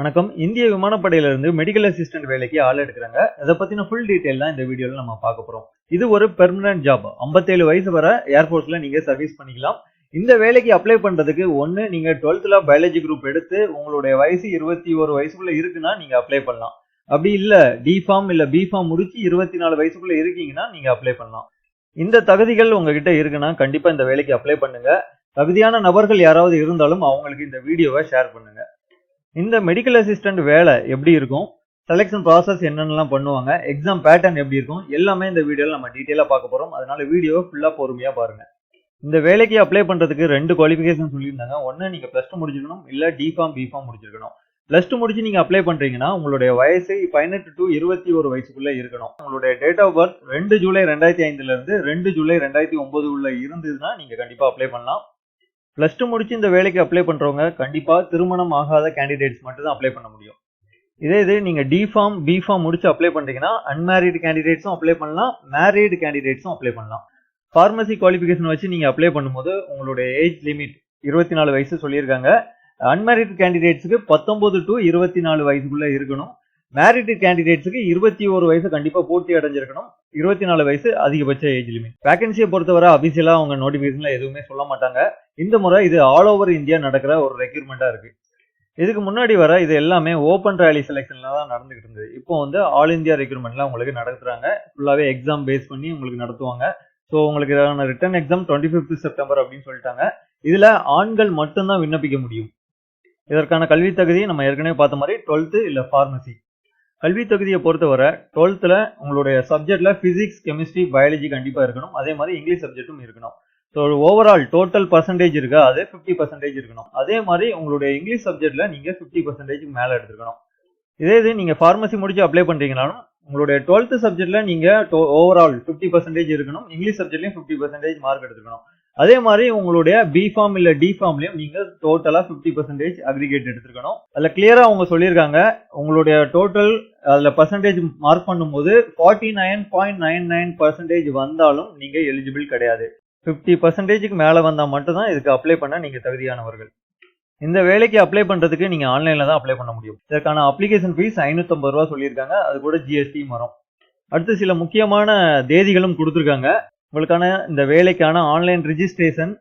வணக்கம். இந்திய விமானப்படையிலிருந்து medical assistant வேலைக்கு ஆள் எடுக்கிறாங்க. அதை பத்தின ஃபுல் டீட்டெயில் தான் இந்த வீடியோல நம்ம பார்க்க போறோம். இது ஒரு பெர்மனன்ட் ஜாப் 57 வயசு வரை ஏர்ஃபோர்ஸ்ல நீங்க சர்வீஸ் பண்ணிக்கலாம். இந்த வேலைக்கு அப்ளை பண்றதுக்கு ஒன்னு நீங்க டுவெல்த்ல பயாலஜி குரூப் எடுத்து உங்களுடைய வயசு இருபத்தி ஒரு வயசுக்குள்ள இருக்குன்னா நீங்க அப்ளை பண்ணலாம். அப்படி இல்ல டி ஃபார்ம் இல்ல பி ஃபார்ம் முடிச்சு இருபத்தி நாலு வயசுக்குள்ள இருக்கீங்கன்னா நீங்க அப்ளை பண்ணலாம். இந்த தகுதிகள் உங்ககிட்ட இருக்குன்னா கண்டிப்பா இந்த வேலைக்கு அப்ளை பண்ணுங்க. தகுதியான நபர்கள் யாராவது இருந்தாலும் அவங்களுக்கு இந்த வீடியோவை ஷேர் பண்ணுங்க. இந்த மெடிக்கல் அசிஸ்டன்ட் வேலை எப்படி இருக்கும்? செலெக்ஷன் ப்ராசஸ் என்னென்னலாம் பண்ணுவாங்க? எக்ஸாம் பேட்டர்ன் எப்படி இருக்கும்? எல்லாமே இந்த வீடியோவில் நம்ம டீட்டெயிலாக பார்க்க போகிறோம் அதனால வீடியோவை ஃபுல்லாக பொறுமையாக பாருங்கள் இந்த வேலைக்கு அப்ளை பண்ணுறதுக்கு ரெண்டு குவாலிஃபிகேஷன் சொல்லியிருந்தாங்க. ஒன்று நீங்கள் ப்ளஸ் டூ முடிச்சிருக்கணும் இல்லை டிஃபார்ம் பிஃபார்ம் முடிச்சிருக்கணும். ப்ளஸ் டூ முடிச்சு நீங்கள் அப்ளை பண்ணுறீங்கன்னா உங்களுடைய வயசு பதினெட்டு டு இருபத்தி ஒரு வயசுக்குள்ளே இருக்கணும். உங்களுடைய டேட் ஆஃப் பர்த் ரெண்டு ஜூலை ரெண்டாயிரத்தி ஐந்துலேருந்து ரெண்டு ஜூலை ரெண்டாயிரத்தி ஒம்பது உள்ள இருந்ததுன்னா நீங்கள் கண்டிப்பாக அப்ளை பண்ணலாம். ப்ளஸ் டூ முடிச்சு இந்த வேலைக்கு அப்ளை பண்ணுறவங்க கண்டிப்பாக திருமணம் ஆகாத கேண்டிடேட்ஸ் மட்டும் தான் அப்ளை பண்ண முடியும். இதே இது நீங்கள் டி ஃபார்ம் பி ஃபார்ம் முடிச்சு அப்ளை பண்ணுறீங்கன்னா அன்மேரிடு கேண்டிடேட்ஸும் அப்ளை பண்ணலாம் மேரிட் கேண்டிடேட்ஸும் அப்ளை பண்ணலாம். ஃபார்மசி குவாலிஃபிகேஷன் வச்சு நீங்கள் அப்ளை பண்ணும்போது உங்களுடைய ஏஜ் லிமிட் இருபத்தி நாலு வயசு சொல்லியிருக்காங்க. அன்மேரிட் கேண்டிடேட்ஸுக்கு பத்தொன்பது டு இருபத்தி நாலு வயசுக்குள்ளே இருக்கணும். மேரிட் கேண்டிடேட்ஸுக்கு இருபத்தி ஒரு வயசு கண்டிப்பாக பூர்த்தி அடைஞ்சிருக்கணும். இருபத்தி நாலு வயசு அதிகபட்ச ஏஜ் லிமிட் வேகன்சியை பொறுத்தவரை அபிஷியலாக அவங்க நோட்டிஃபிகேஷனில் எதுவுமே சொல்ல மாட்டாங்க. இந்த முறை இது ஆல் ஓவர் இந்தியா நடக்கிற ஒரு ரெக்யூர்மெண்ட்டாக இருக்குது இதுக்கு முன்னாடி வர இது எல்லாமே ஓப்பன் ரேலி செலெக்ஷன்ல தான் நடந்துகிட்டு இருந்தது. இப்போ வந்து ஆல் இந்தியா ரெக்யூர்மெண்ட்லாம் உங்களுக்கு நடத்துகிறாங்க ஃபுல்லாகவே எக்ஸாம் பேஸ் பண்ணி உங்களுக்கு நடத்துவாங்க. ஸோ உங்களுக்கு இதான written exam twenty fifth September அப்படின்னு சொல்லிட்டாங்க. இதில் ஆண்கள் மட்டும்தான் விண்ணப்பிக்க முடியும். இதற்கான கல்வி தகுதி நம்ம ஏற்கனவே பார்த்த மாதிரி டுவெல்த்து இல்லை ஃபார்மசி கல்வி தகுதியை பொறுத்தவரை டுவெல்த்தில் உங்களுடைய சப்ஜெக்டில் ஃபிசிக்ஸ் கெமிஸ்ட்ரி பயாலஜி கண்டிப்பாக இருக்கணும். அதே மாதிரி இங்கிலீஷ் சப்ஜெக்ட்டும் இருக்கணும். ஸோ ஓவரால் டோட்டல் பர்சன்டேஜ் இருக்கா? அது ஃபிஃப்டி பர்சன்டேஜ் இருக்கணும். அதே மாதிரி உங்களுடைய இங்கிலீஷ் சப்ஜெக்டில் நீங்கள் ஃபிஃப்டி பர்சன்டேஜுக்கு மேலே எடுத்துருக்கணும் இதே இது நீங்கள் ஃபார்மசி முடிச்சு அப்ளை பண்ணுறீங்கனாலும் உங்களுடைய டுவெல்த்து சப்ஜெக்டில் நீங்கள் ஓவரால் ஃபிஃப்டி பர்சன்டேஜ் இருக்கணும். இங்கிலீஷ் சப்ஜெக்ட்லையும் ஃபிஃப்டி பர்சன்டேஜ் மார்க் எடுத்துக்கணும். அதே மாதிரி உங்களுடைய பி ஃபார்ம் இல்ல டி ஃபார்ம்லயும் நீங்க டோட்டலா பிப்டி பர்சன்டேஜ் அக்ரிகேட் எடுத்துருக்கணும். அதுல கிளியரா அவங்க சொல்லியிருக்காங்க. உங்களுடைய டோட்டல் அதுல பர்சன்டேஜ் மார்க் பண்ணும்போது forty nine point nine nine percentage வந்தாலும் நீங்க எலிஜிபிள் கிடையாது. ஃபிஃப்டி பர்சன்டேஜுக்கு மேல வந்தா மட்டும்தான் இதுக்கு அப்ளை பண்ண நீங்க தகுதியானவர்கள். இந்த வேலைக்கு அப்ளை பண்றதுக்கு நீங்க ஆன்லைன்ல தான் அப்ளை பண்ண முடியும். இதற்கான அப்ளிகேஷன் ஃபீஸ் ஐநூத்தம்பது ரூபா சொல்லியிருக்காங்க. அது கூட ஜிஎஸ்டி வரும் அடுத்து சில முக்கியமான தேதிகளும் கொடுத்துருக்காங்க. உங்களுக்கான இந்த வேலைக்கான ஆன்லைன் ரிஜிஸ்ட்ரேஷன்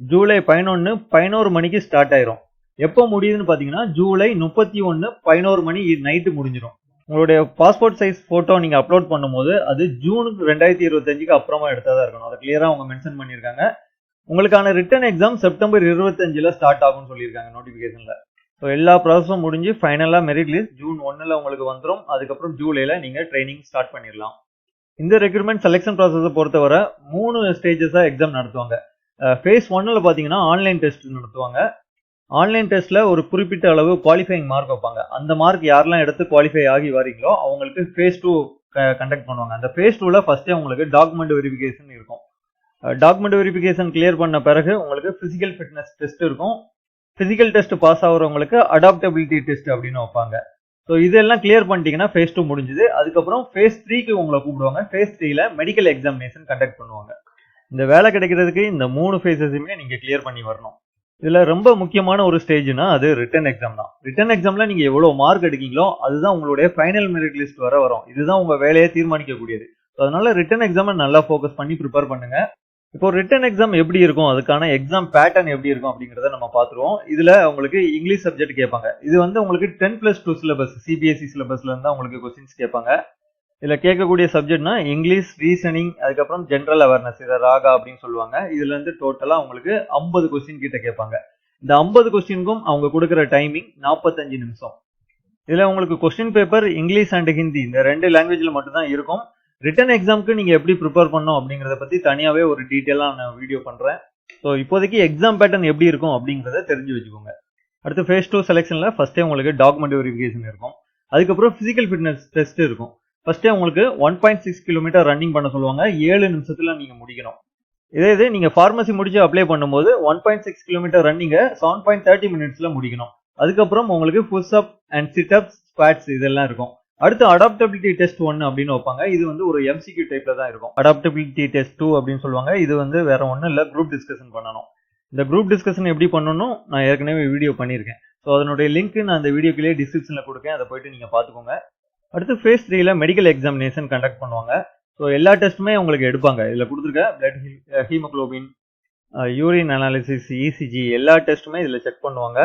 ஜூலை பதினொன்று பதினோரு மணிக்கு ஸ்டார்ட் ஆயிரும். எப்போ முடியுதுன்னு பார்த்தீங்கன்னா ஜூலை முப்பத்தி ஒன்று பதினோரு மணி நைட்டு முடிஞ்சிடும் உங்களுடைய பாஸ்போர்ட் சைஸ் ஃபோட்டோ நீங்கள் அப்லோட் பண்ணும்போது அது ஜூனுக்கு ரெண்டாயிரத்தி இருபத்தஞ்சுக்கு அப்புறமா எடுத்ததாக இருக்கணும். அதை கிளியராக அவங்க மென்ஷன் பண்ணியிருக்காங்க. உங்களுக்கான ரிட்டன் எக்ஸாம் செப்டம்பர் இருபத்தஞ்சில் ஸ்டார்ட் ஆகும்னு சொல்லியிருக்காங்க நோட்டிஃபிகேஷனில் ஸோ எல்லா ப்ராசஸும் முடிஞ்சு ஃபைனலாக மெரிட் லிஸ்ட் ஜூன் ஒன்றில் உங்களுக்கு வந்துடும் அதுக்கப்புறம் ஜூலையில் நீங்கள் ட்ரைனிங் ஸ்டார்ட் பண்ணிடலாம் இந்த ரெக்ரூட்மெண்ட் செலெக்ஷன் ப்ராசஸை பொறுத்தவரை மூணு ஸ்டேஜஸாக எக்ஸாம் நடத்துவாங்க. ஃபேஸ் ஒன்னில் பார்த்தீங்கன்னா ஆன்லைன் டெஸ்ட் நடத்துவாங்க. ஆன்லைன் டெஸ்ட்டில் ஒரு குறிப்பிட்ட அளவு குவாலிஃபைங் மார்க் வைப்பாங்க. அந்த மார்க் யாரெல்லாம் எடுத்து குவாலிஃபை ஆகி வரீங்களோ அவங்களுக்கு ஃபேஸ் டூ கண்டக்ட் பண்ணுவாங்க. அந்த ஃபேஸ் டூவில் ஃபஸ்ட்டே உங்களுக்கு டாக்குமெண்ட் வெரிஃபிகேஷன் இருக்கும். டாக்குமெண்ட் வெரிஃபிகேஷன் கிளியர் பண்ண பிறகு உங்களுக்கு ஃபிசிக்கல் ஃபிட்னஸ் டெஸ்ட் இருக்கும். ஃபிசிக்கல் டெஸ்ட் பாஸ் ஆகிறவங்களுக்கு அடாப்டபிலிட்டி டெஸ்ட் அப்படின்னு வைப்பாங்க. ஸோ இதெல்லாம் கிளியர் பண்ணிட்டீங்கன்னா ஃபேஸ் டூ முடிஞ்சுது. அதுக்கப்புறம் ஃபேஸ் த்ரீக்கு உங்களை கூப்பிடுவாங்க. ஃபேஸ் த்ரீல மெடிக்கல் எக்ஸாமினேஷன் கண்டக்ட் பண்ணுவாங்க. இந்த வேலை கிடைக்கிறதுக்கு இந்த மூணு ஃபேஸஸுமே நீங்கள் கிளியர் பண்ணி வரணும். இதில் ரொம்ப முக்கியமான ஒரு ஸ்டேஜ்னா அது ரிட்டன் எக்ஸாம் தான். ரிட்டன் எக்ஸாமில் நீங்கள் எவ்வளோ மார்க் எடுக்கீங்களோ அதுதான் உங்களுடைய ஃபைனல் மெரிட் லிஸ்ட் வர வரும். இதுதான் உங்கள் வேலையை தீர்மானிக்கக்கூடியது. ஸோ அதனால ரிட்டன் எக்ஸாமை நல்லா ஃபோக்கஸ் பண்ணி ப்ரிப்பேர் பண்ணுங்கள் இப்போ ரிட்டன் எக்ஸாம் எப்படி இருக்கும்? அதுக்கான எக்ஸாம் பேட்டர்ன் எப்படி இருக்கும் அப்படிங்கிறத நம்ம பார்த்துருவோம். இதுல உங்களுக்கு இங்கிலீஷ் சப்ஜெக்ட் கேட்பாங்க. இது வந்து உங்களுக்கு ten plus two syllabus CBSE சிலபஸ்ல இருந்தா உங்களுக்கு கொஸ்டின்ஸ் கேட்பாங்க. இதுல கேட்கக்கூடிய சப்ஜெக்ட்னா இங்கிலீஷ் ரீசனிங் அதுக்கப்புறம் ஜென்ரல் அவேர்னஸ் இதை ராகா அப்படின்னு சொல்லுவாங்க. இதுல இருந்து டோட்டலா உங்களுக்கு ஐம்பது கொஸ்டின் கிட்ட கேட்பாங்க. இந்த ஐம்பது கொஸ்டினுக்கும் அவங்க கொடுக்குற டைமிங் நாற்பத்தஞ்சு நிமிஷம். இதுல உங்களுக்கு question paper English and Hindi இந்த ரெண்டு லாங்குவேஜ்ல மட்டும் தான் இருக்கும். ரிட்டன் எக்ஸாம்க்கு நீங்கள் எப்படி ப்ரிப்பேர் பண்ணணும் அப்படிங்கிறத பற்றி தனியாகவே ஒரு டீட்டெயிலாக நான் வீடியோ பண்ணுறேன் ஸோ இப்போதைக்கு எக்ஸாம் பேட்டர்ன் எப்படி இருக்கும் அப்படிங்கிறத தெரிஞ்சு வச்சுக்கோங்க. அடுத்து ஃபேஸ் டூ செலெக்ஷனில் ஃபஸ்ட்டே உங்களுக்கு டாக்குமெண்ட் வெரிஃபிகேஷன் இருக்கும். அதுக்கப்புறம் ஃபிசிக்கல் ஃபிட்னஸ் டெஸ்ட் இருக்கும். ஃபஸ்ட்டே உங்களுக்கு one point six kilometre running பண்ண சொல்லுவாங்க. ஏழு நிமிஷத்தில் நீங்கள் முடிக்கணும். இதே இது நீங்கள் ஃபார்மசி முடிச்சு அப்ளை பண்ணும்போது ஒன் பாயிண்ட் சிக்ஸ் கிலோமீட்டர் ரன்னிங்கை செவன் பாயிண்ட் தேர்ட்டி மினிட்ஸில் முடிக்கணும். அதுக்கப்புறம் உங்களுக்கு push up and sit up squats இதெல்லாம் இருக்கும். அடுத்து அடாப்டபிலிட்டி டெஸ்ட் ஒன் அப்படின்னு வைப்பாங்க. இது வந்து ஒரு எம்சிக்யூ டைப்ல தான் இருக்கும். அடாப்டபிலிட்டி டெஸ்ட் டூ அப்படின்னு சொல்லுவாங்க. இது வந்து வேற ஒன்றும் இல்லை. குரூப் டிஸ்கஷன் பண்ணணும். இந்த குரூப் டிஸ்கஷன் எப்படி பண்ணணும்? நான் ஏற்கனவே வீடியோ பண்ணியிருக்கேன். ஸோ அதனுடைய லிங்க் நான் அந்த வீடியோக்குள்ளேயே டிஸ்கிரிப்ஷனில் கொடுக்கேன். அதை போயிட்டு நீங்கள் பார்த்துக்கோங்க. அடுத்து ஃபேஸ் த்ரீல மெடிக்கல் எக்ஸாமினேஷன் கண்டக்ட் பண்ணுவாங்க. ஸோ எல்லா டெஸ்ட்டுமே உங்களுக்கு எடுப்பாங்க. இதில் கொடுத்துருக்க blood haemoglobin urine analysis ECG எல்லா டெஸ்ட்டுமே இதில் செக் பண்ணுவாங்க.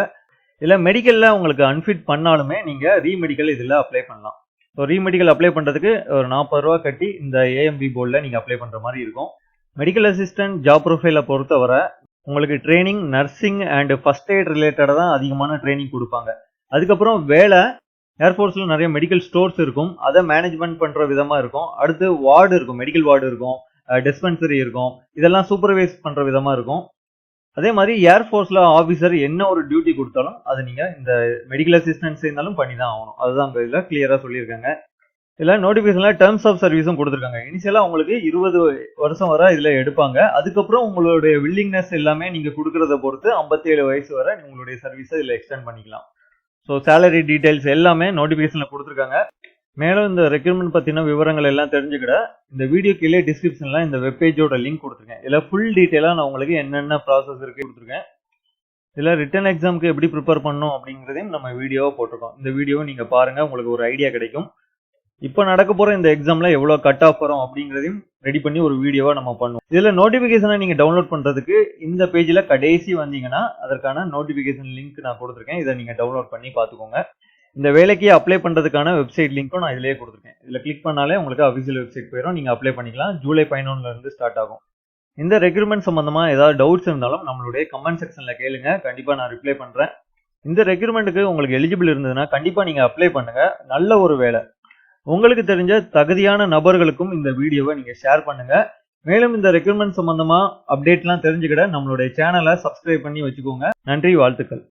இல்லை மெடிக்கலில் உங்களுக்கு அன்ஃபிட் பண்ணாலுமே நீங்கள் ரீமெடிக்கல் இதில் அப்ளை பண்ணலாம். ஸோ ரீமெடிக்கல் அப்ளை பண்ணுறதுக்கு ஒரு நாற்பது ரூபா கட்டி இந்த ஏஎம்பி போர்டில் நீங்கள் அப்ளை பண்ணுற மாதிரி இருக்கும். மெடிக்கல் அசிஸ்டன்ட் ஜாப் ப்ரொஃபைலை பொறுத்தவரை உங்களுக்கு training nursing and first aid ரிலேட்டடாக தான் அதிகமான ட்ரைனிங் கொடுப்பாங்க. அதுக்கப்புறம் வேலை ஏர்ஃபோர்ஸில் நிறைய மெடிக்கல் ஸ்டோர்ஸ் இருக்கும். அதை மேனேஜ்மெண்ட் பண்ணுற விதமாக இருக்கும். அடுத்து வார்டு இருக்கும். மெடிக்கல் வார்டு இருக்கும். டிஸ்பென்சரி இருக்கும். இதெல்லாம் சூப்பர்வைஸ் பண்ணுற விதமாக இருக்கும். அதே மாதிரி ஏர்ஃபோர்ஸில் ஆஃபீஸர் என்ன ஒரு டியூட்டி கொடுத்தாலும் அது நீங்கள் இந்த மெடிக்கல் அசிஸ்டன்ஸ் இருந்தாலும் பண்ணி தான் ஆகணும். அதுதான் அங்கே இதில் கிளியராக சொல்லியிருக்காங்க. இதில் நோட்டிஃபிகேஷனில் டேர்ம்ஸ் ஆஃப் சர்வீஸும் கொடுத்துருக்காங்க. இனிஷியலாக உங்களுக்கு இருபது வருஷம் வரை இதில் எடுப்பாங்க. அதுக்கப்புறம் உங்களுடைய வில்லிங்னஸ் எல்லாமே நீங்கள் கொடுக்குறத பொறுத்து 57 வயசு வரை உங்களுடைய சர்வீஸை இதில் எக்ஸ்டெண்ட் பண்ணிக்கலாம். ஸோ சேலரி டீடைல்ஸ் எல்லாமே நோட்டிஃபிகேஷனில் கொடுத்துருக்காங்க. மேலும் இந்த ரெக்ரூட்மெண்ட் பற்றின விவரங்கள் எல்லாம் தெரிஞ்சுக்கிட இந்த வீடியோ கீழே டிஸ்கிரிப்ஷனில் இந்த வெப்பேஜோட லிங்க் கொடுத்துருக்கேன். இதில் ஃபுல் டீட்டெயிலாக நான் உங்களுக்கு என்னென்ன ப்ராசஸ் இருக்கு கொடுத்துருக்கேன். இதில் ரிட்டன் எக்ஸாமுக்கு எப்படி ப்ரிப்பேர் பண்ணும் அப்படிங்கிறதையும் நம்ம வீடியோவை போட்டிருக்கோம். இந்த வீடியோவை நீங்கள் பாருங்கள் உங்களுக்கு ஒரு ஐடியா கிடைக்கும். இப்போ நடக்க போகிற இந்த எக்ஸாமில் எவ்வளோ கட் ஆஃப் வரும் அப்படிங்கிறதையும் ரெடி பண்ணி ஒரு வீடியோவாக நம்ம பண்ணுவோம். இதில் நோட்டிஃபிகேஷனை நீங்கள் டவுன்லோட் பண்ணுறதுக்கு இந்த பேஜில் கடைசி வந்தீங்கன்னா அதற்கான நோட்டிஃபிகேஷன் லிங்க் நான் கொடுத்துருக்கேன். இதை நீங்கள் டவுன்லோட் பண்ணி பார்த்துக்கோங்க. இந்த வேலைக்கு அப்ளை பண்ணுறதுக்கான வெப்சைட் லிங்க்கும் நான் இதிலேயே கொடுத்துருக்கேன். இதில் கிளிக் பண்ணாலே உங்களுக்கு அஃபிஷியல் வெப்சைட் போயிடும் நீங்கள் அப்ளை பண்ணிக்கலாம். ஜூலை பதினொன்றுலேருந்து ஸ்டார்ட் ஆகும். இந்த ரெக்ரூட்மெண்ட் சம்மந்தமாக ஏதாவது டவுட்ஸ் இருந்தாலும் நம்மளுடைய கமெண்ட் செக்ஷனில் கேளுங்க. கண்டிப்பாக நான் ரிப்ளை பண்ணுறேன் இந்த ரெக்ரூட்மெண்ட்டுக்கு உங்களுக்கு எலிஜிபிள் இருந்ததுன்னா கண்டிப்பாக நீங்கள் அப்ளை பண்ணுங்கள் நல்ல ஒரு வேலை. உங்களுக்கு தெரிஞ்ச தகுதியான நபர்களுக்கும் இந்த வீடியோவை நீங்கள் ஷேர் பண்ணுங்கள் மேலும் இந்த ரெக்ரூட்மெண்ட் சம்மந்தமாக அப்டேட்லாம் தெரிஞ்சுக்கிட நம்மளுடைய சேனலை சப்ஸ்கிரைப் பண்ணி வச்சுக்கோங்க. நன்றி வாழ்த்துக்கள்.